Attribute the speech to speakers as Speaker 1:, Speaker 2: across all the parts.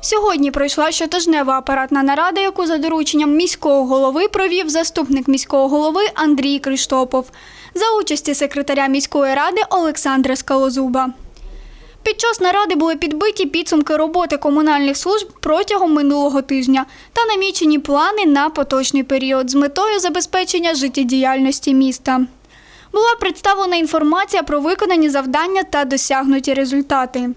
Speaker 1: Сьогодні пройшла щотижнева апаратна нарада, яку за дорученням міського голови провів заступник міського голови Андрій Криштопов за участі секретаря міської ради Олександра Скалозуба. Під час наради були підбиті підсумки роботи комунальних служб протягом минулого тижня та намічені плани на поточний період з метою забезпечення життєдіяльності міста. Була представлена інформація про виконані завдання та досягнуті результати.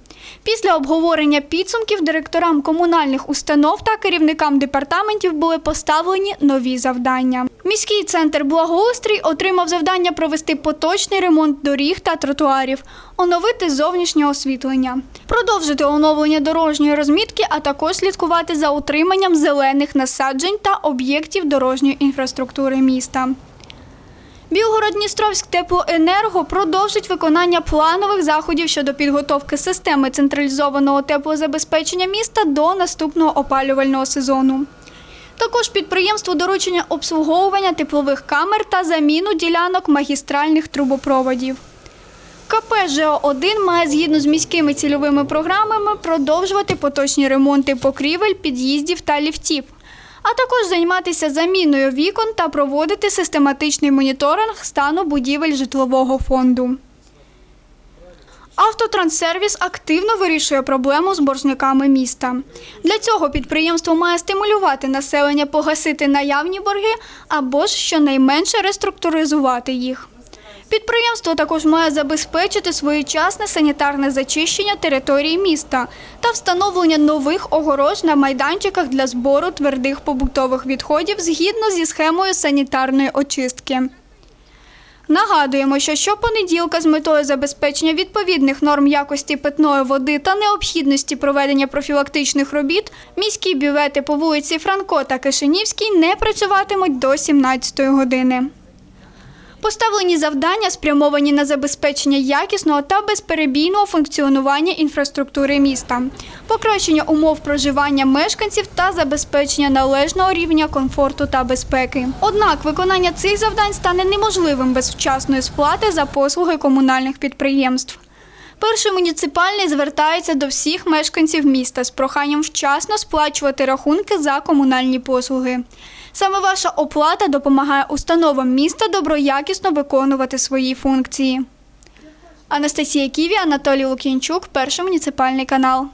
Speaker 1: Після обговорення підсумків директорам комунальних установ та керівникам департаментів були поставлені нові завдання. Міський центр благоустрій отримав завдання провести поточний ремонт доріг та тротуарів, оновити зовнішнє освітлення, продовжити оновлення дорожньої розмітки, а також слідкувати за утриманням зелених насаджень та об'єктів дорожньої інфраструктури міста. Білгород-Дністровськ теплоенерго продовжить виконання планових заходів щодо підготовки системи централізованого теплозабезпечення міста до наступного опалювального сезону. Також підприємству доручення обслуговування теплових камер та заміну ділянок магістральних трубопроводів. КП ЖО-1 має згідно з міськими цільовими програмами продовжувати поточні ремонти покрівель, під'їздів та ліфтів, а також займатися заміною вікон та проводити систематичний моніторинг стану будівель житлового фонду. Автотранссервіс активно вирішує проблему з боржниками міста. Для цього підприємство має стимулювати населення погасити наявні борги або ж щонайменше реструктуризувати їх. Підприємство також має забезпечити своєчасне санітарне зачищення території міста та встановлення нових огорож на майданчиках для збору твердих побутових відходів згідно зі схемою санітарної очистки. Нагадуємо, що щопонеділка з метою забезпечення відповідних норм якості питної води та необхідності проведення профілактичних робіт міські бювети по вулиці Франко та Кишинівській не працюватимуть до 17 години. Поставлені завдання спрямовані на забезпечення якісного та безперебійного функціонування інфраструктури міста, покращення умов проживання мешканців та забезпечення належного рівня комфорту та безпеки. Однак виконання цих завдань стане неможливим без вчасної сплати за послуги комунальних підприємств. Перший муніципальний звертається до всіх мешканців міста з проханням вчасно сплачувати рахунки за комунальні послуги. Саме ваша оплата допомагає установам міста доброякісно виконувати свої функції. Анастасія Ківі, Анатолій Лук'янчук, перший муніципальний канал.